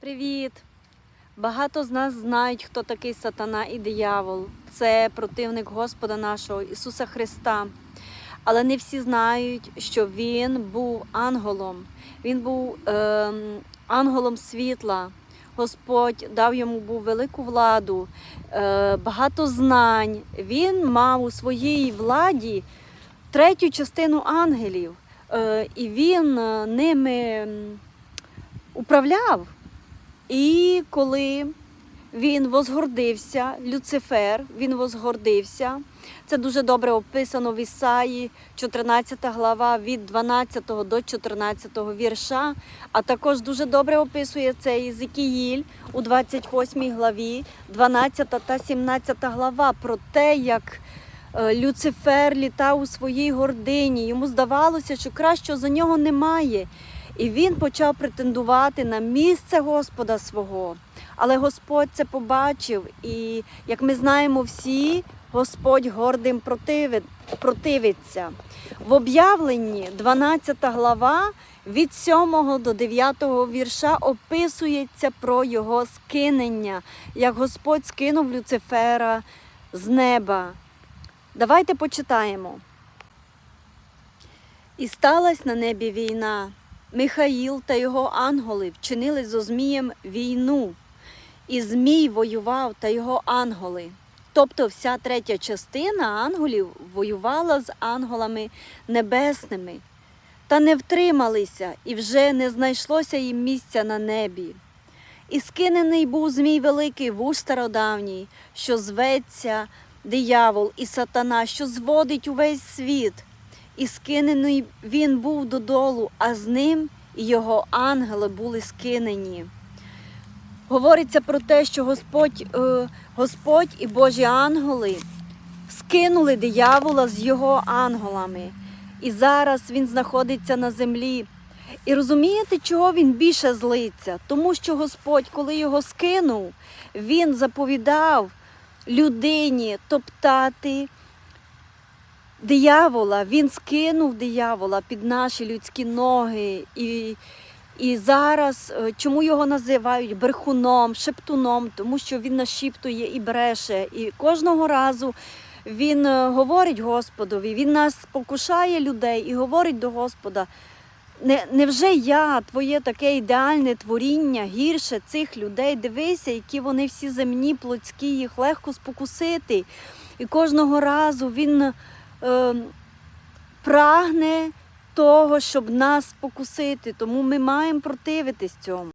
Привіт! Багато з нас знають, хто такий сатана і диявол. Це противник Господа нашого Ісуса Христа. Але не всі знають, що Він був ангелом. Він був ем, ангелом світла. Господь дав йому був велику владу, е, багато знань. Він мав у своїй владі третю частину ангелів, е, і він е, ними управляв. І коли він возгордився, Люцифер, він возгордився. Це дуже добре описано в Ісаї, 14 глава від 12 до 14 вірша. А також дуже добре описує це Єзикіїль у 28 главі, 12 та 17 глава про те, як е, Люцифер літав у своїй гордині. Йому здавалося, що кращого за нього немає. І він почав претендувати на місце Господа свого. Але Господь це побачив, і як ми знаємо всі, Господь гордим противиться. В об'явленні 12 глава від 7 до 9 вірша описується про його скинення, як Господь скинув Люцифера з неба. Давайте почитаємо. І сталася на небі війна. Михаїл та його ангели вчинили зо Змієм війну, і Змій воював та його ангели. Тобто вся третя частина ангелів воювала з ангелами небесними, та не втрималися, і вже не знайшлося їм місця на небі. І скинений був Змій великий вуж стародавній, що зветься диявол і сатана, що зводить увесь світ і скинений він був додолу, а з ним і його ангели були скинені. Говориться про те, що Господь, е, Господь і Божі ангели скинули диявола з його ангелами. І зараз він знаходиться на землі. І розумієте, чого він більше злиться? Тому що Господь, коли його скинув, він заповідав людині топтати диявола, він скинув диявола під наші людські ноги. І, і зараз е, чому його називають брехуном, шептуном, тому що він нашіптує і бреше. І кожного разу він е, говорить Господові, він нас покушає людей і говорить до Господа. Не, невже я, твоє таке ідеальне творіння, гірше цих людей? Дивися, які вони всі земні, плотські, їх легко спокусити. І кожного разу він е, прагне того, щоб нас покусити, Тому ми маємо противитись цьому.